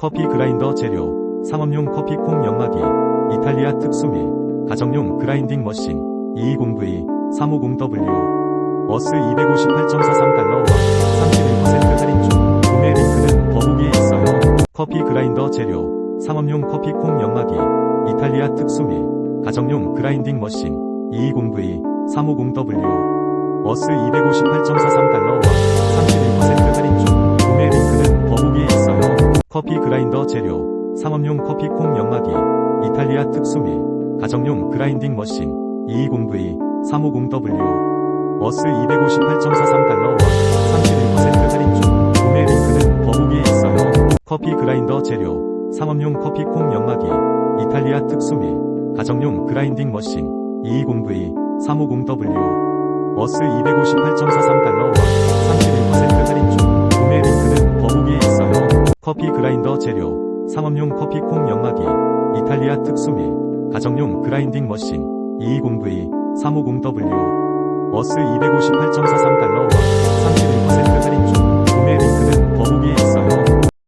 커피 그라인더 재료, 상업용 커피 콩 연마기, 이탈리아 특수밀, 가정용 그라인딩 머신, 220V, 350W, 어스 258.43달러와 31% 할인 중, 구매 링크는 더보기에 있어요. 커피 그라인더 재료, 상업용 커피 콩 연마기, 이탈리아 특수밀, 가정용 그라인딩 머신, 220V, 350W, 어스 258.43달러와 커피 그라인더 재료, 상업용 커피 콩 연마기, 이탈리아 특수밀, 가정용 그라인딩 머신, 220V, 350W, 어스 258.43달러와 31% 할인 중, 구매 링크는 더보기에 있어요. 커피 그라인더 재료, 상업용 커피 콩 연마기, 이탈리아 특수밀, 가정용 그라인딩 머신, 220V, 350W, 어스 258.43달러와 커피 그라인더 재료, 상업용 커피 콩 연마기, 이탈리아 특수밀, 가정용 그라인딩 머신, 220V, 350W, 어스 258.43달러와